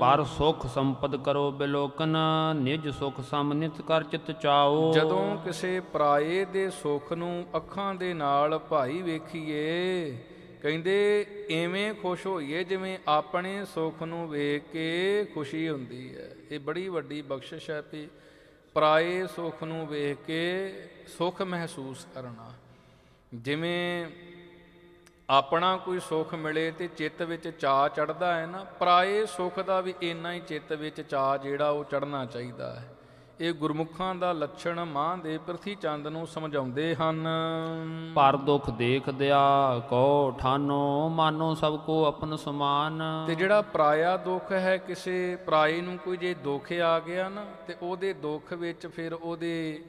ਪਰ ਸੁਖ ਸੰਪਦ ਕਰੋ ਬਿਲੋਕਨ, ਨਿਜ ਸੁਖ ਸਮਨਿਤ ਕਰ ਚਿਤ ਚਾਓ। ਜਦੋਂ ਕਿਸੇ ਪਰਾਏ ਦੇ ਸੁੱਖ ਨੂੰ ਅੱਖਾਂ ਦੇ ਨਾਲ ਭਾਈ ਵੇਖੀਏ, ਕਹਿੰਦੇ ਐਵੇਂ ਖੁਸ਼ ਹੋਈਏ ਜਿਵੇਂ ਆਪਣੇ ਸੁੱਖ ਨੂੰ ਵੇਖ ਕੇ ਖੁਸ਼ੀ ਹੁੰਦੀ ਹੈ। ਇਹ ਬੜੀ ਵੱਡੀ ਬਖਸ਼ਿਸ਼ ਹੈ ਵੀ ਪਰਾਏ ਸੁੱਖ ਨੂੰ ਵੇਖ ਕੇ ਸੁੱਖ ਮਹਿਸੂਸ ਕਰਨਾ। ਜਿਵੇਂ ਆਪਣਾ ਕੋਈ ਸੁੱਖ ਮਿਲੇ ਤੇ ਚਿੱਤ ਵਿੱਚ ਚਾਹ ਚੜਦਾ ਹੈ ਨਾ ਪਰਾਏ ਸੁੱਖ ਦਾ ਵੀ ਇੰਨਾ ਹੀ ਚਿੱਤ ਵਿੱਚ ਚਾਹ ਜਿਹੜਾ ਉਹ ਚੜਨਾ ਚਾਹੀਦਾ ਹੈ। ਇਹ ਗੁਰਮੁਖਾਂ ਦਾ ਲੱਛਣ ਮਾਂ ਦੇ ਪ੍ਰਥੀ ਚੰਦ ਨੂੰ ਸਮਝਾਉਂਦੇ ਹਨ। ਪਰ ਦੁਖ ਦੇਖ ਦਿਆ ਕੋ ਠਾਨੋ ਮਾਨੋ ਸਭ ਕੋ ਆਪਨ ਸਮਾਨ। ਤੇ ਜਿਹੜਾ ਪਰਾਇਆ ਦੁੱਖ ਹੈ ਕਿਸੇ ਪਰਾਏ ਨੂੰ ਕੋਈ ਜੇ ਦੁੱਖ ਆ ਗਿਆ ਨਾ ਤੇ ਉਹਦੇ ਦੁੱਖ ਵਿੱਚ ਫਿਰ ਉਹਦੇ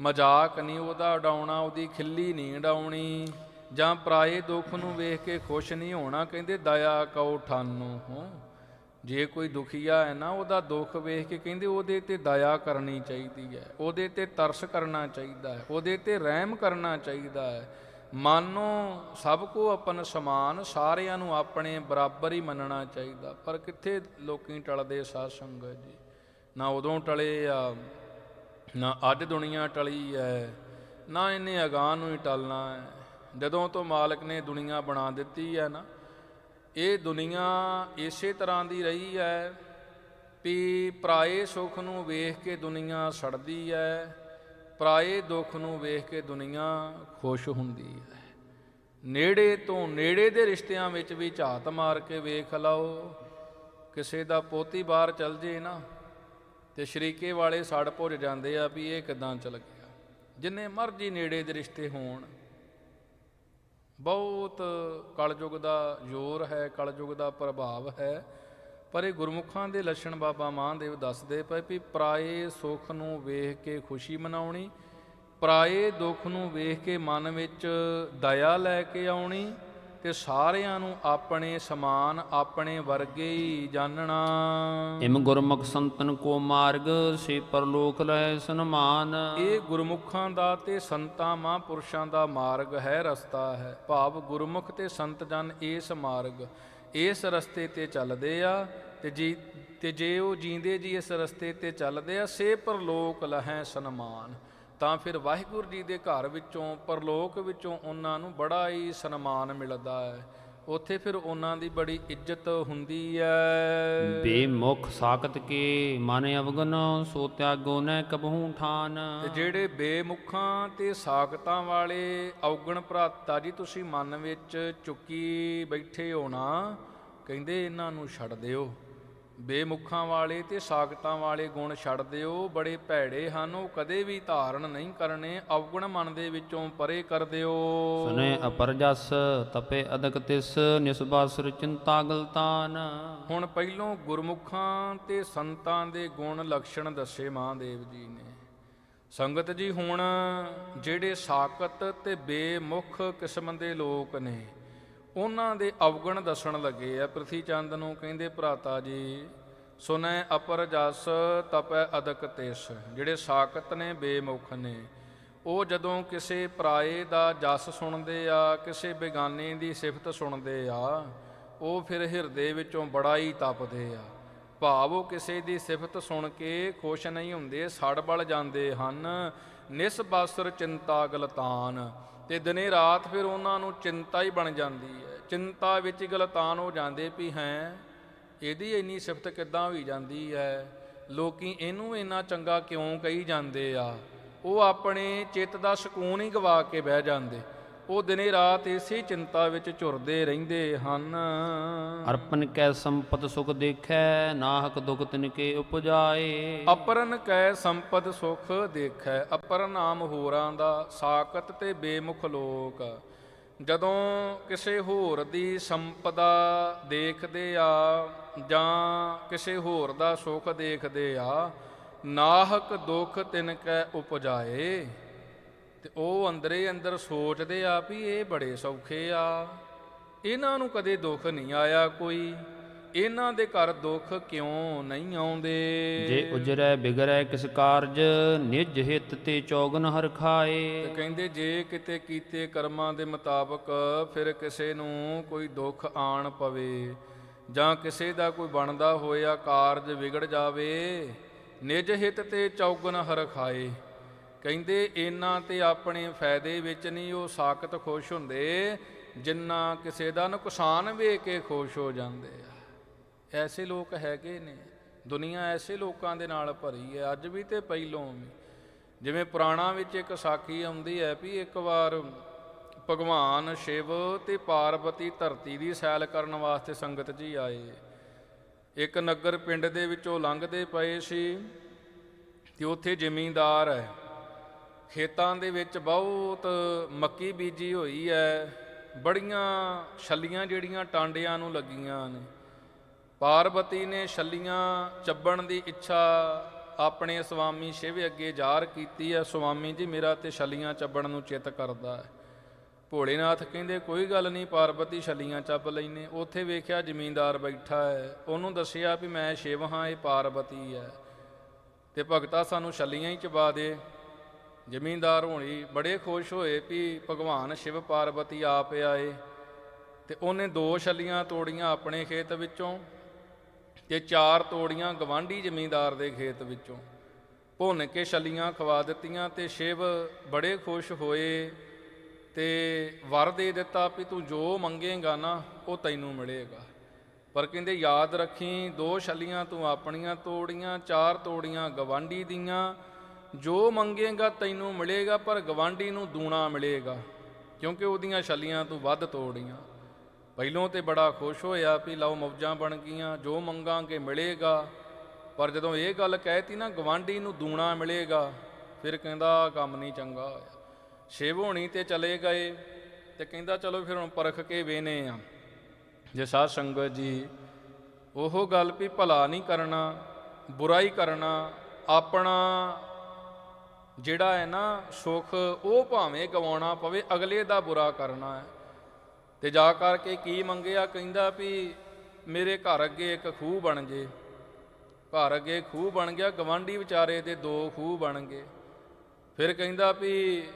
ਮਜ਼ਾਕ ਨਹੀਂ ਉਹਦਾ ਉਡਾਉਣਾ ਉਹਦੀ ਖਿੱਲੀ ਨਹੀਂ ਉਡਾਉਣੀ ਜਾਂ ਪਰਾਏ ਦੁੱਖ ਨੂੰ ਵੇਖ ਕੇ ਖੁਸ਼ ਨਹੀਂ ਹੋਣਾ, ਕਹਿੰਦੇ, ਦਇਆ ਕਉ ਠਾਨੋ ਹੋ। ਜੇ ਕੋਈ ਦੁਖੀਆ ਹੈ ਨਾ, ਉਹਦਾ ਦੁੱਖ ਵੇਖ ਕੇ ਕਹਿੰਦੇ, ਉਹਦੇ ਤੇ ਦਇਆ ਕਰਨੀ ਚਾਹੀਦੀ ਹੈ, ਉਹਦੇ ਤੇ ਤਰਸ ਕਰਨਾ ਚਾਹੀਦਾ ਹੈ, ਉਹਦੇ ਤੇ ਰਹਿਮ ਕਰਨਾ ਚਾਹੀਦਾ ਹੈ। ਮਾਨੋ ਸਭ ਕੋ ਆਪਨ ਸਮਾਨ, ਸਾਰਿਆਂ ਨੂੰ ਆਪਣੇ ਬਰਾਬਰ ਹੀ ਮੰਨਣਾ ਚਾਹੀਦਾ। ਪਰ ਕਿੱਥੇ ਲੋਕੀ ਟਲਦੇ ਸਾਧ ਸੰਗਤ ਜੀ? ਨਾ ਉਦੋਂ ਟਲੇ ਆ, ਨਾ ਅੱਜ ਦੁਨੀਆ ਟਲੀ ਹੈ, ਨਾ ਇਹਨੇ ਅਗਾਂਹ ਨੂੰ ਹੀ ਟਲਣਾ ਹੈ। ਜਦੋਂ ਤੋਂ ਮਾਲਕ ਨੇ ਦੁਨੀਆ ਬਣਾ ਦਿੱਤੀ ਹੈ ਨਾ, ਇਹ ਦੁਨੀਆ ਇਸੇ ਤਰ੍ਹਾਂ ਦੀ ਰਹੀ ਹੈ ਵੀ ਪਰਾਏ ਸੁੱਖ ਨੂੰ ਵੇਖ ਕੇ ਦੁਨੀਆ ਸੜਦੀ ਹੈ, ਪਰਾਏ ਦੁੱਖ ਨੂੰ ਵੇਖ ਕੇ ਦੁਨੀਆ ਖੁਸ਼ ਹੁੰਦੀ ਹੈ। ਨੇੜੇ ਤੋਂ ਨੇੜੇ ਦੇ ਰਿਸ਼ਤਿਆਂ ਵਿੱਚ ਵੀ ਝਾਤ ਮਾਰ ਕੇ ਵੇਖ ਲਓ, ਕਿਸੇ ਦਾ ਪੋਤੀ ਬਾਹਰ ਚਲ ਜੇ ਨਾ, ਤੇ ਸ਼ਰੀਕੇ ਵਾਲੇ ਸੜ ਭੁੱਜ ਜਾਂਦੇ ਆ ਵੀ ਇਹ ਕਿਦਾਂ ਚਲ ਗਿਆ। ਜਿੰਨੇ ਮਰਜ਼ੀ ਨੇੜੇ ਦੇ ਰਿਸ਼ਤੇ ਹੋਣ ਬਹੁਤ ਕਲਯੁਗ ਦਾ ਜ਼ੋਰ ਹੈ, ਕਲਯੁਗ ਦਾ ਪ੍ਰਭਾਵ ਹੈ, ਪਰ ਇਹ ਗੁਰਮੁਖਾਂ ਦੇ ਲੱਛਣ ਬਾਬਾ ਮਹਾਂਦੇਵ ਦੱਸਦੇ ਪਏ ਵੀ ਪਰਾਏ ਸੁੱਖ ਨੂੰ ਵੇਖ ਕੇ ਖੁਸ਼ੀ ਮਨਾਉਣੀ, ਪਰਾਏ ਦੁੱਖ ਨੂੰ ਵੇਖ ਕੇ ਮਨ ਵਿੱਚ ਦਇਆ ਲੈ ਕੇ ਆਉਣੀ ਤੇ ਸਾਰਿਆਂ ਨੂੰ ਆਪਣੇ ਸਮਾਨ ਆਪਣੇ ਵਰਗੇ ਹੀ ਜਾਣਨਾ ਇਮ ਗੁਰਮੁਖ ਸੰਤਨ ਕੋ ਮਾਰਗ ਸੇ ਪਰਲੋਕ ਲੈ ਸਨਮਾਨ। ਇਹ ਗੁਰਮੁਖਾਂ ਦਾ ਤੇ ਸੰਤਾਂ ਮਹਾਂਪੁਰਸ਼ਾਂ ਦਾ ਮਾਰਗ ਹੈ ਰਸਤਾ ਹੈ। ਭਾਵ ਗੁਰਮੁਖ ਤੇ ਸੰਤ ਜਨ ਇਸ ਮਾਰਗ ਇਸ ਰਸਤੇ ਤੇ ਚੱਲਦੇ ਆ। ਤੇ ਜੀ ਤੇ ਜੇ ਉਹ ਜੀਂਦੇ ਜੀ ਇਸ ਰਸਤੇ ਤੇ ਚੱਲਦੇ ਆ ਸੇ ਪਰਲੋਕ ਲਹੈ ਸਨਮਾਨ। ਤਾਂ ਫਿਰ ਵਾਹਿਗੁਰੂ ਜੀ ਦੇ ਘਰ ਵਿੱਚੋਂ ਪਰਲੋਕ ਵਿੱਚੋਂ ਉਹਨਾਂ ਨੂੰ ਬੜਾ ਹੀ ਸਨਮਾਨ ਮਿਲਦਾ ਹੈ। ਉੱਥੇ ਫਿਰ ਉਹਨਾਂ ਦੀ ਬੜੀ ਇੱਜ਼ਤ ਹੁੰਦੀ ਹੈ। ਬੇਮੁਖ ਸਾਖਤ ਕੇ ਮਨ ਅਵਗਨ ਸੋ ਤਿਆਗੋ ਨੈ ਕਬਹੂ ਠਾਨ। ਤੇ ਜਿਹੜੇ ਬੇਮੁਖਾਂ ਤੇ ਸਾਖਤਾਂ ਵਾਲੇ ਔਗਣ ਭਰਾਤਾ ਜੀ ਤੁਸੀਂ ਮਨ ਵਿੱਚ ਚੁੱਕੀ ਬੈਠੇ ਹੋ ਨਾ ਕਹਿੰਦੇ ਇਹਨਾਂ ਨੂੰ ਛੱਡ ਦਿਓ। ਬੇਮੁਖਾਂ ਵਾਲੇ ਤੇ ਸਾਖਤਾਂ ਵਾਲੇ ਗੁਣ ਛੱਡ ਦਿਓ ਬੜੇ ਭੈੜੇ ਹਨ ਉਹ ਕਦੇ ਵੀ ਧਾਰਨ ਨਹੀਂ ਕਰਨੇ ਔਗਣ ਮਨ ਦੇ ਵਿੱਚੋਂ ਪਰੇ ਕਰ ਦਿਓ। ਸੁਨੇ ਅਪਰ ਜਸ ਤਪੇ ਅਦਕ ਤਿਸ ਨਿਸਬਾਸੁਰ ਚਿੰਤਾ ਗਲਤਾਨ। ਹੁਣ ਪਹਿਲੋਂ ਗੁਰਮੁਖਾਂ ਤੇ ਸੰਤਾਂ ਦੇ ਗੁਣ ਲਕਸ਼ਣ ਦੱਸੇ ਮਹਾਦੇਵ ਜੀ ਨੇ। ਸੰਗਤ ਜੀ ਹੁਣ ਜਿਹੜੇ ਸਾਕਤ ਤੇ ਬੇਮੁਖ ਕਿਸਮ ਦੇ ਲੋਕ ਨੇ ਉਹਨਾਂ ਦੇ ਅਵਗਣ ਦੱਸਣ ਲੱਗੇ ਆ। ਪ੍ਰਿਥੀ ਚੰਦ ਨੂੰ ਕਹਿੰਦੇ, ਭਰਾਤਾ ਜੀ, ਸੁਨੈ ਅਪਰ ਜਸ ਤਪੈ ਅਦਕ ਤਿਸ। ਜਿਹੜੇ ਸਾਕਤ ਨੇ, ਬੇਮੁਖ ਨੇ। ਉਹ ਜਦੋਂ ਕਿਸੇ ਪਰਾਏ ਦਾ ਜਸ ਸੁਣਦੇ ਆ, ਕਿਸੇ ਬੇਗਾਨੇ ਦੀ ਸਿਫਤ ਸੁਣਦੇ ਆ, ਉਹ ਫਿਰ ਹਿਰਦੇ ਵਿੱਚੋਂ ਬੜਾ ਹੀ ਤਪਦੇ ਆ। ਭਾਵ ਉਹ ਕਿਸੇ ਦੀ ਸਿਫਤ ਸੁਣ ਕੇ ਖੁਸ਼ ਨਹੀਂ ਹੁੰਦੇ, ਸੜਬਲ ਜਾਂਦੇ ਹਨ ਨਿਸਬਾਸਰ ਚਿੰਤਾ ਗਲਤਾਨ। ਤੇ ਦਿਨੇ ਰਾਤ ਫਿਰ ਉਹਨਾਂ ਨੂੰ ਚਿੰਤਾ ਹੀ ਬਣ ਜਾਂਦੀ ਹੈ। ਚਿੰਤਾ ਵਿੱਚ ਗਲਤਾਨ ਹੋ ਜਾਂਦੇ ਵੀ ਹੈ, ਇਹਦੀ ਇੰਨੀ ਸਿਫਤ ਕਿੱਦਾਂ ਹੋਈ ਜਾਂਦੀ ਹੈ? ਲੋਕੀ ਇਹਨੂੰ ਇੰਨਾ ਚੰਗਾ ਕਿਉਂ ਕਹੀ ਜਾਂਦੇ ਆ? ਉਹ ਆਪਣੇ ਚਿੱਤ ਦਾ ਸਕੂਨ ਹੀ ਗਵਾ ਕੇ ਬਹਿ ਜਾਂਦੇ। ਉਹ ਦਿਨੇ ਰਾਤ ਇਸੇ ਚਿੰਤਾ ਵਿੱਚ ਝੁਰਦੇ ਰਹਿੰਦੇ ਹਨ। ਅਰਪਨ ਕੈ ਸੰਪਤ ਸੁਖ ਦੇਖੈ ਨਾਹਕ ਦੁਖ ਤਿਨ ਕੇ ਉਪਜਾਏ। ਅਪਰਨ ਕੈ ਸੰਪਦ ਸੁਖ ਦੇਖੈ ਅਪਰ ਨਾਮ ਹੋਰਾਂ ਦਾ ਸਾਕਤ ਤੇ ਬੇਮੁਖ ਲੋਕ। ਜਦੋਂ ਕਿਸੇ ਹੋਰ ਦੀ ਸੰਪਦਾ ਦੇਖਦੇ ਆ ਜਾਂ ਕਿਸੇ ਹੋਰ ਦਾ ਸੁਖ ਦੇਖਦੇ ਆ ਨਾਹਕ ਦੁਖ ਤਿਨ ਕੈ ਉਪਜਾਏ। ਤੇ ਉਹ ਅੰਦਰੇ ਅੰਦਰ ਸੋਚਦੇ ਆ ਵੀ ਇਹ ਬੜੇ ਸੌਖੇ ਆ। ਇਹਨਾਂ ਨੂੰ ਕਦੇ ਦੁੱਖ ਨਹੀਂ ਆਇਆ ਕੋਈ। ਇਹਨਾਂ ਦੇ ਘਰ ਦੁੱਖ ਕਿਉਂ ਨਹੀਂ ਆਉਂਦੇ? ਜੇ ਉਜਰੈ ਬਿਗਰੈ ਕਿਸ ਕਾਰਜ? ਨਿਜ ਹਿਤ ਤੇ ਚੌਗਨ ਹਰ ਤੇ ਖਾਏ ਕਹਿੰਦੇ ਜੇ ਕਿਤੇ ਕੀਤੇ ਕਰਮਾਂ ਦੇ ਮੁਤਾਬਕ ਫਿਰ ਕਿਸੇ ਨੂੰ ਕੋਈ ਦੁੱਖ ਆਣ ਪਵੇ ਜਾਂ ਕਿਸੇ ਦਾ ਕੋਈ ਬਣਦਾ ਹੋਇਆ ਕਾਰਜ ਵਿਗੜ ਜਾਵੇ ਨਿਜ ਹਿਤ ਤੇ ਚੌਗਨ ਹਰ ਖਾਏ। ਕਹਿੰਦੇ, ਇਹਨਾਂ ਤੇ ਆਪਣੇ ਫਾਇਦੇ ਵਿੱਚ ਨਹੀਂ ਉਹ ਸਾਖਤ ਖੁਸ਼ ਹੁੰਦੇ। ਜਿੰਨਾ ਕਿਸੇ ਦਾ ਨੁਕਸਾਨ ਵੇਖ ਕੇ ਖੁਸ਼ ਹੋ ਜਾਂਦੇ ਆ। ਐਸੇ ਲੋਕ ਹੈਗੇ ਨੇ। ਦੁਨੀਆ ਐਸੇ ਲੋਕਾਂ ਦੇ ਨਾਲ ਭਰੀ ਹੈ। ਅੱਜ ਵੀ ਤੇ ਪਹਿਲੋਂ ਵੀ। ਜਿਵੇਂ ਪੁਰਾਣਾ ਵਿੱਚ ਇੱਕ ਸਾਖੀ ਆਉਂਦੀ ਹੈ ਵੀ ਇੱਕ ਵਾਰ ਭਗਵਾਨ ਸ਼ਿਵ ਤੇ ਪਾਰਵਤੀ ਧਰਤੀ ਦੀ ਸੈਲ ਕਰਨ ਵਾਸਤੇ ਸੰਗਤ ਜੀ ਆਏ। ਇੱਕ ਨਗਰ ਪਿੰਡ ਦੇ ਵਿੱਚੋਂ ਲੰਘਦੇ ਪਏ ਸੀ ਤੇ ਉੱਥੇ ਜ਼ਿਮੀਂਦਾਰ ਹੈ। ਖੇਤਾਂ ਦੇ ਵਿੱਚ ਬਹੁਤ ਮੱਕੀ ਬੀਜੀ ਹੋਈ ਹੈ ਬੜੀਆਂ ਛੱਲੀਆਂ ਜਿਹੜੀਆਂ ਟਾਂਡਿਆਂ ਨੂੰ ਲੱਗੀਆਂ ਨੇ। ਪਾਰਵਤੀ ਨੇ ਛੱਲੀਆਂ ਚੱਬਣ ਦੀ ਇੱਛਾ ਆਪਣੇ ਸੁਆਮੀ ਸ਼ਿਵ ਅੱਗੇ ਜ਼ਾਹਰ ਕੀਤੀ ਹੈ ਸੁਆਮੀ ਜੀ ਮੇਰਾ ਤੇ ਛੱਲੀਆਂ ਚੱਬਣ ਨੂੰ ਚਿੱਤ ਕਰਦਾ ਹੈ ਭੋਲੇਨਾਥ ਕਹਿੰਦੇ, ਕੋਈ ਗੱਲ ਨਹੀਂ ਪਾਰਵਤੀ ਛੱਲੀਆਂ ਚੱਬ ਲੈਨੇ ਉੱਥੇ ਵੇਖਿਆ ਜ਼ਮੀਂਦਾਰ ਬੈਠਾ ਹੈ ਉਹਨੂੰ ਦੱਸਿਆ ਵੀ ਮੈਂ ਸ਼ਿਵ ਹਾਂ, ਇਹ ਪਾਰਵਤੀ ਹੈ ਤੇ ਭਗਤਾ ਸਾਨੂੰ ਛੱਲੀਆਂ ਹੀ ਚਬਾ ਦੇ। ਜ਼ਮੀਂਦਾਰ ਹੋਣੀ ਬੜੇ ਖੁਸ਼ ਹੋਏ ਵੀ ਭਗਵਾਨ ਸ਼ਿਵ ਪਾਰਵਤੀ ਆਪ ਆਏ ਤੇ ਉਹਨੇ ਦੋ ਛੱਲੀਆਂ ਤੋੜੀਆਂ ਆਪਣੇ ਖੇਤ ਵਿੱਚੋਂ ਤੇ ਚਾਰ ਤੋੜੀਆਂ ਗਵਾਂਢੀ ਜ਼ਮੀਂਦਾਰ ਦੇ ਖੇਤ ਵਿੱਚੋਂ। ਭੁੰਨ ਕੇ ਛੱਲੀਆਂ ਖਵਾ ਦਿੱਤੀਆਂ ਤੇ ਸ਼ਿਵ ਬੜੇ ਖੁਸ਼ ਹੋਏ ਤੇ ਵਰ ਦੇ ਦਿੱਤਾ ਵੀ ਤੂੰ ਜੋ ਮੰਗੇਗਾ ਨਾ, ਉਹ ਤੈਨੂੰ ਮਿਲੇਗਾ। ਪਰ ਕਹਿੰਦੇ, ਯਾਦ ਰੱਖੀ, ਦੋ ਛੱਲੀਆਂ ਤੂੰ ਆਪਣੀਆਂ ਤੋੜੀਆਂ, ਚਾਰ ਤੋੜੀਆਂ ਗਵਾਂਢੀ ਦੀਆਂ ਜੋ ਮੰਗੇਗਾ ਤੈਨੂੰ ਮਿਲੇਗਾ, ਪਰ ਗਵਾਂਢੀ ਨੂੰ ਦੂਣਾ ਮਿਲੇਗਾ, ਕਿਉਂਕਿ ਉਹਦੀਆਂ ਛਲੀਆਂ ਤੂੰ ਵੱਧ ਤੋੜੀਆਂ। ਪਹਿਲੋਂ ਤੇ ਬੜਾ ਖੁਸ਼ ਹੋਇਆ ਵੀ ਲਓ ਮੌਜਾਂ ਬਣ ਗਈਆਂ, ਜੋ ਮੰਗਾਂਗੇ ਮਿਲੇਗਾ। ਪਰ ਜਦੋਂ ਇਹ ਗੱਲ ਕਹਿਤੀ ਨਾ, ਗਵਾਂਢੀ ਨੂੰ ਦੂਣਾ ਮਿਲੇਗਾ, ਫਿਰ ਕਹਿੰਦਾ ਕੰਮ ਨਹੀਂ ਚੰਗਾ ਹੋਇਆ। ਸ਼ਿਵ ਹੋਣੀ ਤੇ ਚਲੇ ਗਏ ਤੇ ਕਹਿੰਦਾ ਚਲੋ ਫਿਰ ਹੁਣ ਪਰਖ ਕੇ ਵੇਨੇ ਆ। ਜੇ ਸਾਧ ਸੰਗਤ ਜੀ ਉਹ ਗੱਲ ਵੀ ਭਲਾ ਨਹੀਂ ਕਰਨਾ, ਬੁਰਾਈ ਕਰਨਾ, ਆਪਣਾ ਜਿਹੜਾ ਹੈ ਨਾ ਸੁਖ, ਉਹ ਭਾਵੇਂ ਗਵਾਉਣਾ ਪਵੇ, ਅਗਲੇ ਦਾ ਬੁਰਾ ਕਰਨਾ ਹੈ। ਤੇ ਜਾ ਕਰਕੇ ਕੀ ਮੰਗਿਆ? ਕਹਿੰਦਾ ਵੀ ਮੇਰੇ ਘਰ ਅੱਗੇ ਇੱਕ ਖੂਹ ਬਣ ਜੇ। ਘਰ ਅੱਗੇ ਖੂਹ ਬਣ ਗਿਆ, ਗਵਾਂਢੀ ਵਿਚਾਰੇ ਦੇ ਦੋ ਖੂਹ ਬਣ ਗਏ। ਫਿਰ ਕਹਿੰਦਾ ਵੀ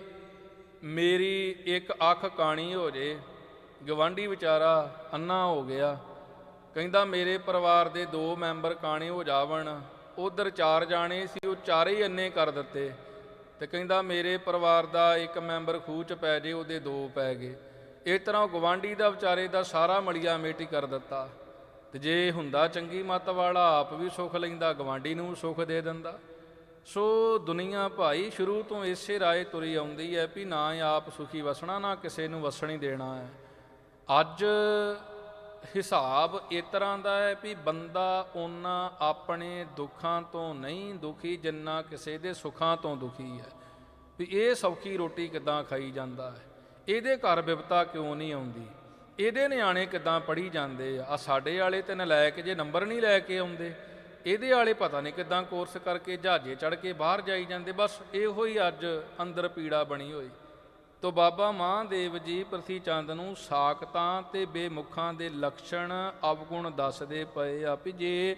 ਮੇਰੀ ਇੱਕ ਅੱਖ ਕਾਣੀ ਹੋ ਜੇ। ਗਵਾਂਢੀ ਵਿਚਾਰਾ ਅੰਨਾ ਹੋ ਗਿਆ। ਕਹਿੰਦਾ ਮੇਰੇ ਪਰਿਵਾਰ ਦੇ ਦੋ ਮੈਂਬਰ ਕਾਣੇ ਹੋ ਜਾਵਣ। ਉਧਰ ਚਾਰ ਜਾਣੇ ਸੀ, ਉਹ ਚਾਰੇ ਹੀ ਅੰਨੇ ਕਰ ਦਿੱਤੇ। ਤੇ ਕਹਿੰਦਾ, ਮੇਰੇ ਪਰਿਵਾਰ ਦਾ ਇੱਕ ਮੈਂਬਰ ਖੂਹ ਚ ਪੈ ਜੇ, ਉਹਦੇ ਦੋ ਪੈ ਗਏ। ਇਸ ਤਰ੍ਹਾਂ ਉਹ ਗਵਾਂਢੀ ਦਾ ਵਿਚਾਰੇ ਦਾ ਸਾਰਾ ਮਲੀਆ ਮੇਟੀ ਕਰ ਦਿੱਤਾ। ਤੇ ਜੇ ਹੁੰਦਾ ਚੰਗੀ ਮੱਤ ਵਾਲਾ, ਆਪ ਵੀ ਸੁੱਖ ਲੈਂਦਾ ਗਵਾਂਢੀ ਨੂੰ ਵੀ ਸੁੱਖ ਦੇ ਦਿੰਦਾ। ਸੋ ਦੁਨੀਆ ਭਾਈ ਸ਼ੁਰੂ ਤੋਂ ਇਸੇ ਰਾਏ ਤੁਰੀ ਆਉਂਦੀ ਹੈ ਵੀ ਨਾ ਆਪ ਸੁਖੀ ਵਸਣਾ, ਨਾ ਕਿਸੇ ਨੂੰ ਵਸਣ ਹੀ ਦੇਣਾ ਹੈ। ਅੱਜ ਹਿਸਾਬ ਇਸ ਤਰ੍ਹਾਂ ਦਾ ਹੈ ਵੀ ਬੰਦਾ ਉਹਨਾਂ ਆਪਣੇ ਦੁੱਖਾਂ ਤੋਂ ਨਹੀਂ ਦੁਖੀ, ਜਿੰਨਾ ਕਿਸੇ ਦੇ ਸੁੱਖਾਂ ਤੋਂ ਦੁਖੀ ਹੈ। ਵੀ ਇਹ ਸੌਖੀ ਰੋਟੀ ਕਿਦਾਂ ਖਾਈ ਜਾਂਦਾ ਹੈ? ਇਹਦੇ ਘਰ ਬਿਪਤਾ ਕਿਉਂ ਨਹੀਂ ਆਉਂਦੀ? ਇਹਦੇ ਨਿਆਣੇ ਕਿਦਾਂ ਪੜ੍ਹੀ ਜਾਂਦੇ ਆ? ਆ ਸਾਡੇ ਵਾਲੇ ਤੇ ਨਲਾਇਕ ਜੇ ਨੰਬਰ ਨਹੀਂ ਲੈ ਕੇ ਆਉਂਦੇ। ਇਹਦੇ ਵਾਲੇ ਪਤਾ ਨਹੀਂ ਕਿਦਾਂ ਕੋਰਸ ਕਰਕੇ ਜਹਾਜ਼ੇ ਚੜ ਕੇ ਬਾਹਰ ਜਾਈ ਜਾਂਦੇ। ਬਸ ਇਹੋ ਹੀ ਅੱਜ ਅੰਦਰ ਪੀੜਾ ਬਣੀ ਹੋਈ। ਤੋ ਬਾਬਾ ਮਹਾਂਦੇਵ ਜੀ ਪ੍ਰਥੀ ਚੰਦ ਨੂੰ ਸਾਖਤਾਂ ਤੇ ਬੇਮੁਖਾਂ ਦੇ ਲੱਛਣ ਅਵਗੁਣ ਦੱਸਦੇ ਪਏ ਆ ਵੀ ਜੇ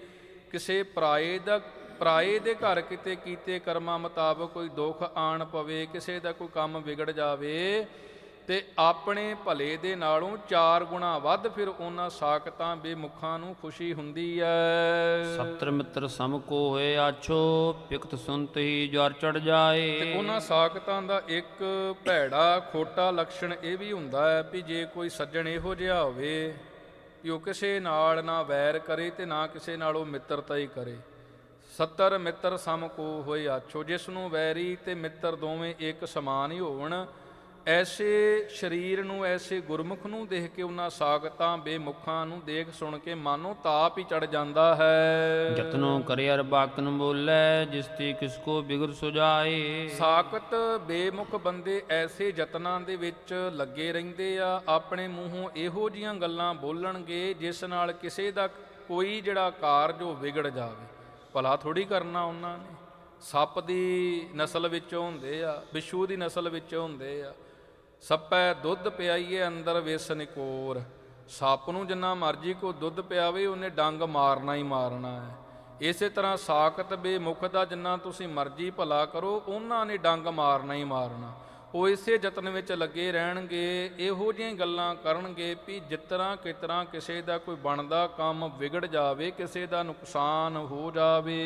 ਕਿਸੇ ਪਰਾਏ ਦਾ, ਪਰਾਏ ਦੇ ਘਰ ਕਿਤੇ ਕੀਤੇ ਕਰਮਾਂ ਮੁਤਾਬਕ ਕੋਈ ਦੁੱਖ ਆਣ ਪਵੇ, ਕਿਸੇ ਦਾ ਕੋਈ ਕੰਮ ਵਿਗੜ ਜਾਵੇ ਤੇ ਆਪਣੇ ਭਲੇ ਦੇ ਨਾਲੋਂ ਚਾਰ ਗੁਣਾ ਵੱਧ ਫਿਰ ਉਹਨਾਂ ਸਾਖਤਾਂ ਬੇਮੁਖਾਂ ਨੂੰ ਖੁਸ਼ੀ ਹੁੰਦੀ ਹੈ ਸਤਰ ਮਿੱਤਰ ਸਮ ਕੋ ਹੋਏ ਆਛੋ ਪਿਕਤ ਸੁਨਤ ਹੀ ਜਰ ਚੜ ਜਾਏ। ਤੇ ਉਹਨਾਂ ਸਾਖਤਾਂ ਦਾ ਇੱਕ ਭੈੜਾ ਖੋਟਾ ਲਕਸ਼ਣ ਇਹ ਵੀ ਹੁੰਦਾ ਹੈ ਵੀ ਜੇ ਕੋਈ ਸੱਜਣ ਇਹੋ ਜਿਹਾ ਹੋਵੇ ਕਿ ਉਹ ਕਿਸੇ ਨਾਲ ਨਾ ਵੈਰ ਕਰੇ ਤੇ ਨਾ ਕਿਸੇ ਨਾਲ ਉਹ ਮਿੱਤਰਤਾ ਹੀ ਕਰੇ। ਸੱਤਰ ਮਿੱਤਰ ਸਮ ਕੋ ਹੋਏ ਆਛੋ ਜਿਸ ਨੂੰ ਵੈਰੀ ਤੇ ਮਿੱਤਰ ਦੋਵੇਂ ਇੱਕ ਸਮਾਨ ਹੀ ਹੋਵਣ ਐਸੇ ਸਰੀਰ ਨੂੰ ਐਸੇ ਗੁਰਮੁਖ ਨੂੰ ਦੇਖ ਕੇ ਉਹਨਾਂ ਸਾਖਤਾਂ ਬੇਮੁਖਾਂ ਨੂੰ ਦੇਖ ਸੁਣ ਕੇ ਮਾਨੋ ਤਾਪ ਹੀ ਚੜ ਜਾਂਦਾ ਹੈ। ਜਤਨੋ ਕਰੇ ਅਰ ਬਾਕਨ ਬੋਲੇ ਜਿਸ ਤੇ ਕਿਸ ਕੋ ਬਿਗੜ ਸੁਜਾਏ ਸਾਖਤ ਬੇਮੁਖ ਬੰਦੇ ਐਸੇ ਯਤਨਾਂ ਦੇ ਵਿੱਚ ਲੱਗੇ ਰਹਿੰਦੇ ਆ ਆਪਣੇ ਮੂੰਹੋਂ ਇਹੋ ਜੀਆਂ ਗੱਲਾਂ ਬੋਲਣਗੇ ਜਿਸ ਨਾਲ ਕਿਸੇ ਦਾ ਕੋਈ ਜਿਹੜਾ ਕਾਰਜ ਉਹ ਵਿਗੜ ਜਾਵੇ। ਭਲਾ ਥੋੜੀ ਕਰਨਾ ਉਹਨਾਂ ਨੇ। ਸੱਪ ਦੀ ਨਸਲ ਵਿੱਚੋਂ ਹੁੰਦੇ ਆ ਬਿੱਛੂ ਦੀ ਨਸਲ ਵਿੱਚੋਂ ਹੁੰਦੇ ਆ। ਸੱਪੈ ਦੁੱਧ ਪਿਆਈਏ ਅੰਦਰ ਵਿਸ ਨਿਕੋਰ ਸੱਪ ਨੂੰ ਜਿੰਨਾ ਮਰਜ਼ੀ ਕੋ ਦੁੱਧ ਪਿਆਵੇ, ਉਹਨੇ ਡੰਗ ਮਾਰਨਾ ਹੀ ਮਾਰਨਾ ਹੈ। ਇਸੇ ਤਰ੍ਹਾਂ ਸਾਖਤ ਬੇਮੁਖ ਦਾ ਜਿੰਨਾ ਤੁਸੀਂ ਮਰਜ਼ੀ ਭਲਾ ਕਰੋ, ਉਹਨਾਂ ਨੇ ਡੰਗ ਮਾਰਨਾ ਹੀ ਮਾਰਨਾ। ਉਹ ਇਸੇ ਯਤਨ ਵਿੱਚ ਲੱਗੇ ਰਹਿਣਗੇ, ਇਹੋ ਜਿਹੀਆਂ ਗੱਲਾਂ ਕਰਨਗੇ ਵੀ ਜਿਤਨਾ ਕਿਤਨਾ ਕਿਸੇ ਦਾ ਕੋਈ ਬਣਦਾ ਕੰਮ ਵਿਗੜ ਜਾਵੇ, ਕਿਸੇ ਦਾ ਨੁਕਸਾਨ ਹੋ ਜਾਵੇ।